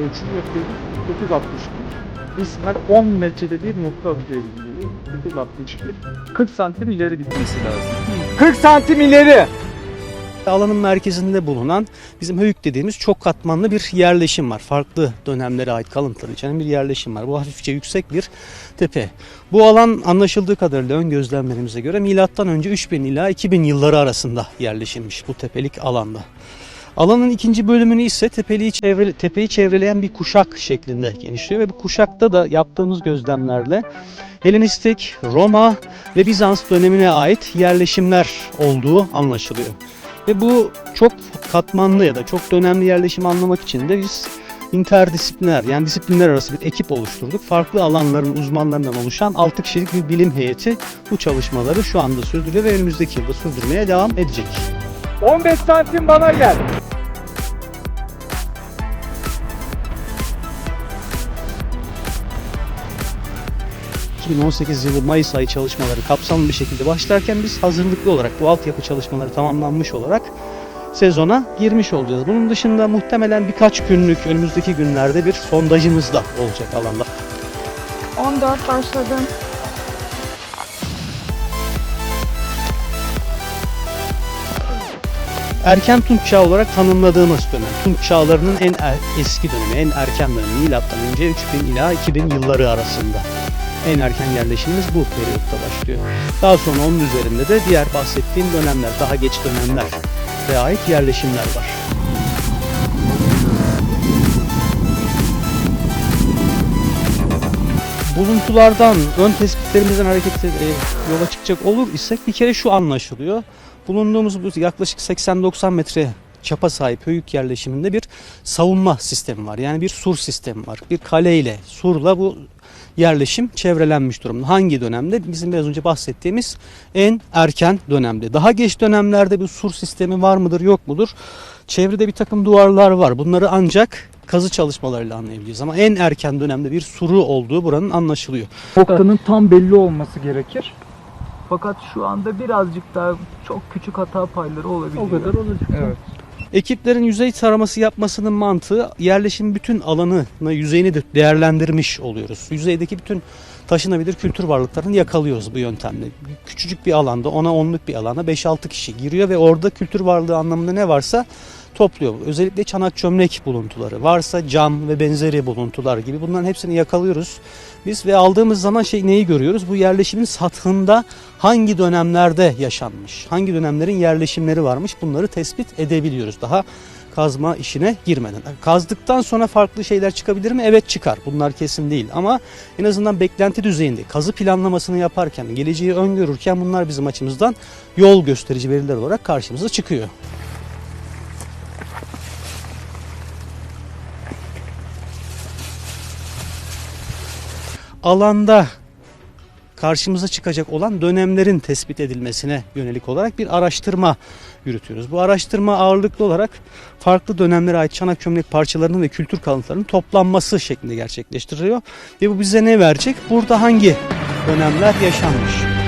Ölçüm yapıyorduk. 961. İsmer 10 metrede bir nokta atıyor gibi. 961. 40 santim ileri gitmesi lazım. 40 santim ileri. Alanın merkezinde bulunan bizim höyük dediğimiz çok katmanlı bir yerleşim var. Farklı dönemlere ait kalıntılar içeren bir yerleşim var. Bu hafifçe yüksek bir tepe. Bu alan anlaşıldığı kadarıyla ön gözlemlerimize göre milattan önce 3000 ila 2000 yılları arasında yerleşilmiş bu tepelik alanda. Alanın ikinci bölümünü ise tepeliği çevre, tepeyi çevreleyen bir kuşak şeklinde genişliyor ve bu kuşakta da yaptığımız gözlemlerle Helenistik, Roma ve Bizans dönemine ait yerleşimler olduğu anlaşılıyor. Ve bu çok katmanlı ya da çok dönemli yerleşimi anlamak için de biz interdisipliner yani disiplinler arası bir ekip oluşturduk. Farklı alanların uzmanlarından oluşan 6 kişilik bir bilim heyeti bu çalışmaları şu anda sürdürüyor ve önümüzdeki yılda sürdürmeye devam edecek. 15 santim bana gel. 2018 yılı Mayıs ayı çalışmaları kapsamlı bir şekilde başlarken biz hazırlıklı olarak bu altyapı çalışmaları tamamlanmış olarak sezona girmiş olacağız. Bunun dışında muhtemelen birkaç günlük önümüzdeki günlerde bir sondajımız da olacak alanda. 14 başladım. Erken Tunç Çağı olarak tanımladığımız dönem. Tunç Çağlarının en er- eski dönemi, en erken dönemi. Milattan önce 3000 ila 2000 yılları arasında. En erken yerleşimimiz bu periyotta başlıyor. Daha sonra onun üzerinde de diğer bahsettiğim dönemler, daha geç dönemler ve ait yerleşimler var. Buluntulardan, ön tespitlerimizden hareket e, yola çıkacak olur isek bir kere şu anlaşılıyor. Bulunduğumuz bu yaklaşık 80-90 metre çapa sahip höyük yerleşiminde bir savunma sistemi var. Yani bir sur sistemi var. Bir kaleyle, surla bu yerleşim çevrelenmiş durumda. Hangi dönemde? Bizim biraz önce bahsettiğimiz en erken dönemde. Daha geç dönemlerde bir sur sistemi var mıdır, yok mudur? Çevrede bir takım duvarlar var. Bunları ancak kazı çalışmalarıyla anlayabiliriz. Ama en erken dönemde bir suru olduğu buranın anlaşılıyor. Noktanın tam belli olması gerekir. Fakat şu anda birazcık daha çok küçük hata payları olabiliyor. O kadar olacak. Evet. Ekiplerin yüzey taraması yapmasının mantığı yerleşim bütün alanını, yüzeyini de değerlendirmiş oluyoruz. Yüzeydeki bütün taşınabilir kültür varlıklarını yakalıyoruz bu yöntemle. Küçücük bir alanda, ona onluk bir alana 5-6 kişi giriyor ve orada kültür varlığı anlamında ne varsa topluyor. Özellikle çanak çömlek buluntuları, varsa cam ve benzeri buluntular gibi bunların hepsini yakalıyoruz. Biz ve aldığımız zaman şey neyi görüyoruz? Bu yerleşimin sathında hangi dönemlerde yaşanmış, hangi dönemlerin yerleşimleri varmış bunları tespit edebiliyoruz. Daha kazma işine girmeden. Kazdıktan sonra farklı şeyler çıkabilir mi? Evet çıkar. Bunlar kesin değil ama en azından beklenti düzeyinde kazı planlamasını yaparken, geleceği öngörürken bunlar bizim açımızdan yol gösterici veriler olarak karşımıza çıkıyor. Alanda karşımıza çıkacak olan dönemlerin tespit edilmesine yönelik olarak bir araştırma yürütüyoruz. Bu araştırma ağırlıklı olarak farklı dönemlere ait çanak çömlek parçalarının ve kültür kalıntılarının toplanması şeklinde gerçekleştiriliyor. Ve bu bize ne verecek? Burada hangi dönemler yaşanmış?